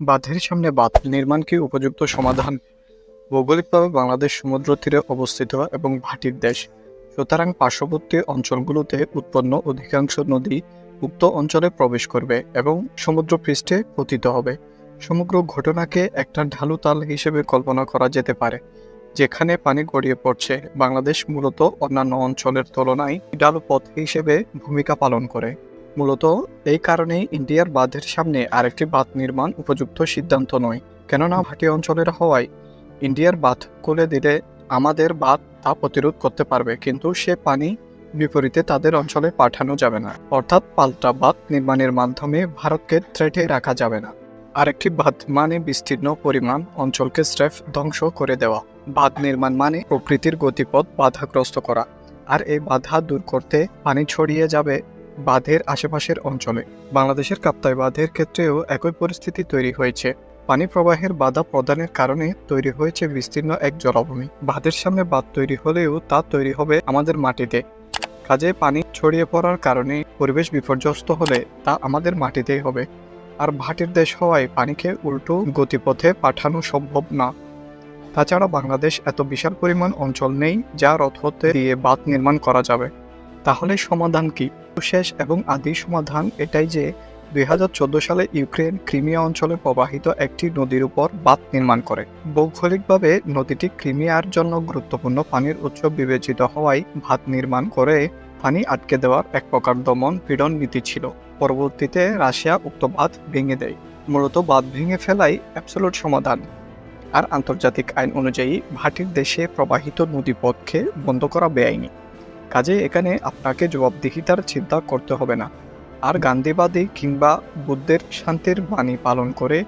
বাঁধের সামনে বাঁধ নির্মাণ কি উপযুক্ত সমাধান। ভৌগোলিকভাবে বাংলাদেশ সমুদ্র তীরে অবস্থিত এবং ভাটির দেশ। সুতরাং পার্শ্ববর্তী অঞ্চলগুলোতে উৎপন্ন অধিকাংশ নদী উক্ত অঞ্চলে প্রবেশ করবে এবং সমুদ্র পৃষ্ঠে পতিত হবে। সমগ্র ঘটনাকে একটা ঢালু তাল হিসেবে কল্পনা করা যেতে পারে, যেখানে পানি গড়িয়ে পড়ছে। বাংলাদেশ মূলত অন্যান্য অঞ্চলের তুলনায় ঢালু পথ হিসেবে ভূমিকা পালন করে। মূলত এই কারণেই ইন্ডিয়ার বাঁধের সামনে আরেকটি বাঁধ নির্মাণ উপযুক্ত সিদ্ধান্ত নয়। কেননা ভাটি অঞ্চলের হওয়ায় ইন্ডিয়ার বাঁধ খুলে দিলে আমাদের বাঁধ তা প্রতিরোধ করতে পারবে, কিন্তু সে পানি বিপরীতে তাদের অঞ্চলে পাঠানো যাবে না। অর্থাৎ পাল্টা বাঁধ নির্মাণের মাধ্যমে ভারতকে থ্রেটে রাখা যাবে না। আরেকটি বাঁধ মানে বিস্তীর্ণ পরিমাণ অঞ্চলকে স্রেফ ধ্বংস করে দেওয়া। বাঁধ নির্মাণ মানে প্রকৃতির গতিপথ বাধাগ্রস্ত করা। আর এই বাধা দূর করতে পানি ছড়িয়ে যাবে বাঁধের আশেপাশের অঞ্চলে। বাংলাদেশের কাপ্তাই বাঁধের ক্ষেত্রেও একই পরিস্থিতি তৈরি হয়েছে। পানি প্রবাহের বাধা প্রদানের কারণে তৈরি হয়েছে বিস্তীর্ণ এক জলাভূমি। বাঁধের সামনে বাঁধ তৈরি হলেও তা তৈরি হবে আমাদের মাটিতে। কাজে পানি ছড়িয়ে পড়ার কারণে পরিবেশ বিপর্যস্ত হলে তা আমাদের মাটিতেই হবে। আর ভাটির দেশ হওয়ায় পানিকে উল্টো গতিপথে পাঠানো সম্ভব না। তাছাড়া বাংলাদেশ এত বিশাল পরিমাণ অঞ্চল নেই যা রথতে দিয়ে বাঁধ নির্মাণ করা যাবে। তাহলে সমাধান কি? শেষ এবং আদি সমাধান এটাই যে দু হাজার চোদ্দ সালে ইউক্রেন ক্রিমিয়া অঞ্চলে প্রবাহিত একটি নদীর উপর বাঁধ নির্মাণ করে। ভৌগোলিকভাবে নদীটি ক্রিমিয়ার জন্য গুরুত্বপূর্ণ পানির উৎস বিবেচিত হওয়ায় বাঁধ নির্মাণ করে পানি আটকে দেওয়ার এক প্রকার দমন পীড়ন নীতি ছিল। পরবর্তীতে রাশিয়া উক্ত বাঁধ ভেঙে দেয়। মূলত বাঁধ ভেঙে ফেলাই অ্যাবসোলুট সমাধান। আর আন্তর্জাতিক আইন অনুযায়ী ভাটির দেশে প্রবাহিত নদীপথকে বন্ধ করা বেআইনি। কাজে এখানে আপনাকে জবাবদিহিতার চিন্তা করতে হবে না। আর গান্ধীবাদী কিংবা বুদ্ধের শান্তির বাণী পালন করে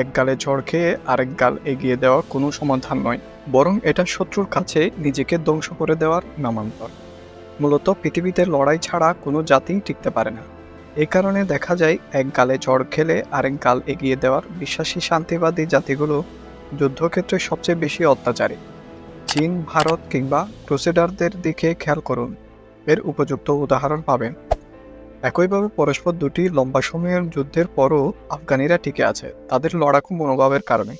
এক গালে ঝড় খেয়ে আরেক গাল এগিয়ে দেওয়া কোনো সমাধান নয়, বরং এটা শত্রুর কাছে নিজেকে ধ্বংস করে দেওয়ার নামান্তর। মূলত পৃথিবীতে লড়াই ছাড়া কোনো জাতি টিকতে পারে না। এ কারণে দেখা যায়, এক গালে ঝড় খেলে আরেক গাল এগিয়ে দেওয়ার বিশ্বাসী শান্তিবাদী জাতিগুলো যুদ্ধক্ষেত্রে সবচেয়ে বেশি অত্যাচারী। চীন, ভারত কিংবা ক্রুসেডারদের দিকে খেয়াল করুন। এর উপযুক্ত উদাহরণ পাবেন। একইভাবে পরস্পর দুটি লম্বা সময়ের যুদ্ধের পরও আফগানিরা টিকে আছে, তাদের লড়াকু মনোভাবের কারণে।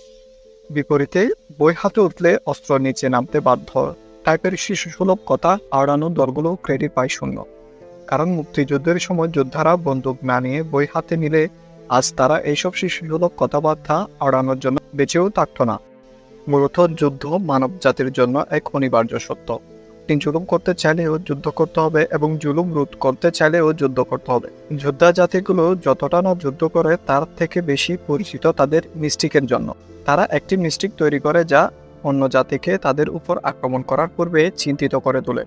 বিপরীতে, বই হাতে উঠলে অস্ত্র নিচে নামতে বাধ্য। টাইপের শিশুসুলভ কথা আড়ানো দলগুলো ক্রেডিট পায় শূন্য। কারণ মুক্তিযুদ্ধের সময় যোদ্ধারা বন্দুক না নিয়ে বই হাতে নিলে, আজ তারা এইসব শিশুসুলভ কথাবার্তা আড়ানোর জন্য বেঁচেও থাকত না। মূলত যুদ্ধ মানব জাতির জন্য এক অনিবার্য সত্য। আপনি জুলুম করতে চাইলেও যুদ্ধ করতে হবে এবং জুলুম রোধ করতে চাইলেও যুদ্ধ করতে হবে। যোদ্ধা জাতিগুলো যতটা না যুদ্ধ করে তার থেকে বেশি পরিচিত তাদের মিস্টিকের জন্য। তারা একটি মিস্টিক তৈরি করে যা অন্য জাতিকে তাদের উপর আক্রমণ করার পূর্বে চিন্তিত করে তোলে।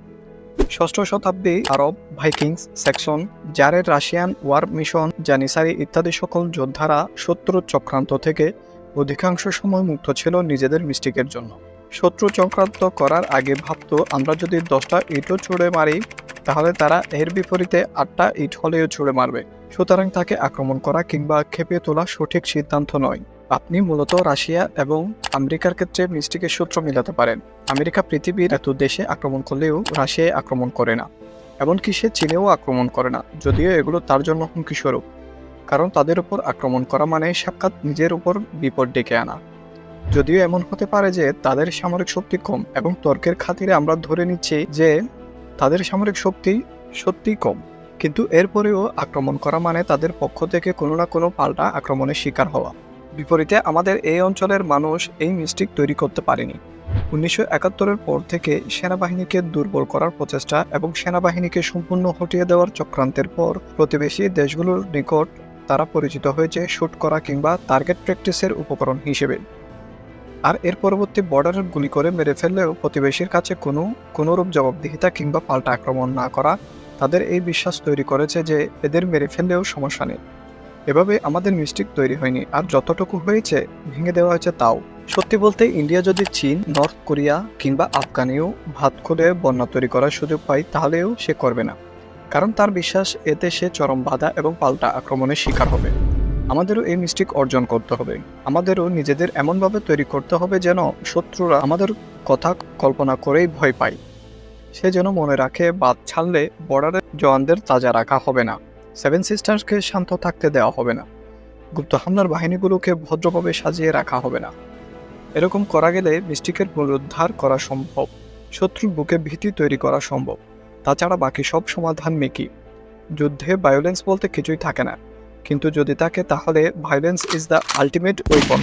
ষষ্ঠ শতাব্দী আরব ভাইকিংস সেকশন জারের রাশিয়ান ওয়ার মিশন, জানিসারি ইত্যাদি সকল যোদ্ধারা শত্রু চক্রান্ত থেকে অধিকাংশ সময় মুক্ত ছিল নিজেদের মিস্টিকের জন্য। শত্রু চক্রান্ত করার আগে ভাবতো, আমরা যদি দশটা ইটও ছুড়ে মারি, তাহলে তারা এর বিপরীতে আটটা ইট হলেও ছুড়ে মারবে। সুতরাং তাকে আক্রমণ করা কিংবা খেপে তোলা সঠিক সিদ্ধান্ত নয়। আপনি মূলত রাশিয়া এবং আমেরিকার ক্ষেত্রে মিস্টিকের সূত্র মিলাতে পারেন। আমেরিকা পৃথিবীর এত দেশে আক্রমণ করলেও রাশিয়ায় আক্রমণ করে না। এমনকি সে চীনেও আক্রমণ করে না। যদিও এগুলো তার জন্য হুমকি স্বরূপ কারণ তাদের উপর আক্রমণ করা মানে সাক্ষাৎ নিজের উপর বিপদ ডেকে আনা। যদিও এমন হতে পারে যে তাদের সামরিক শক্তি কম এবং তর্কের খাতিরে আমরা ধরে নিচ্ছি যে তাদের সামরিক শক্তি সত্যি কম। কিন্তু এরপরেও আক্রমণ করা মানে তাদের পক্ষ থেকে কোনো না কোনো পাল্টা আক্রমণের শিকার হওয়া। বিপরীতে আমাদের এই অঞ্চলের মানুষ এই মিস্টিক তৈরি করতে পারেনি। উনিশশো একাত্তরের পর থেকে সেনাবাহিনীকে দুর্বল করার প্রচেষ্টা এবং সেনাবাহিনীকে সম্পূর্ণ হটিয়ে দেওয়ার চক্রান্তের পর প্রতিবেশী দেশগুলোর নিকট তারা পরিচিত হয়েছে শুট করা কিংবা টার্গেট প্র্যাকটিসের উপকরণ হিসেবে। আর এর পরবর্তী বর্ডারে গুলি করে মেরে ফেললেও প্রতিবেশীর কাছে কোনো, কোনোরূপ জবাবদিহিতা কিংবা পাল্টা আক্রমণ না করা তাদের এই বিশ্বাস তৈরি করেছে যে এদের মেরে ফেললেও সমস্যা নেই। এভাবে আমাদের মিস্টেক তৈরি হয়নি, আর যতটুকু হয়েছে ভেঙে দেওয়া হয়েছে তাও। সত্যি বলতে ইন্ডিয়া যদি চীন নর্থ কোরিয়া কিংবা আফগানিও ভাত খুলে বন্যা তৈরি করার সুযোগ পায়, তাহলেও সে করবে না। কারণ তার বিশ্বাস, এতে সে চরম বাধা এবং পাল্টা আক্রমণের শিকার হবে। আমাদেরও এই মিস্টেক অর্জন করতে হবে। আমাদেরও নিজেদের এমনভাবে তৈরি করতে হবে যেন শত্রুরা আমাদের কথা কল্পনা করেই ভয় পায়। সে যেন মনে রাখে বাদ ছাড়লে বর্ডারের জওয়ানদের তাজা রাখা হবে না। সেভেন সিস্টার্সকে শান্ত থাকতে দেওয়া হবে না। গুপ্ত হামলার বাহিনীগুলোকে ভদ্রভাবে সাজিয়ে রাখা হবে না। এরকম করা গেলে মিস্টিকের পুনরুদ্ধার করা সম্ভব। শত্রুর বুকে ভীতি তৈরি করা সম্ভব। তাছাড়া বাকি সব সমাধান মেকি। যুদ্ধে ভায়োলেন্স বলতে কিছুই থাকে না। কিন্তু যদি থাকে তাহলে violence is the ultimate weapon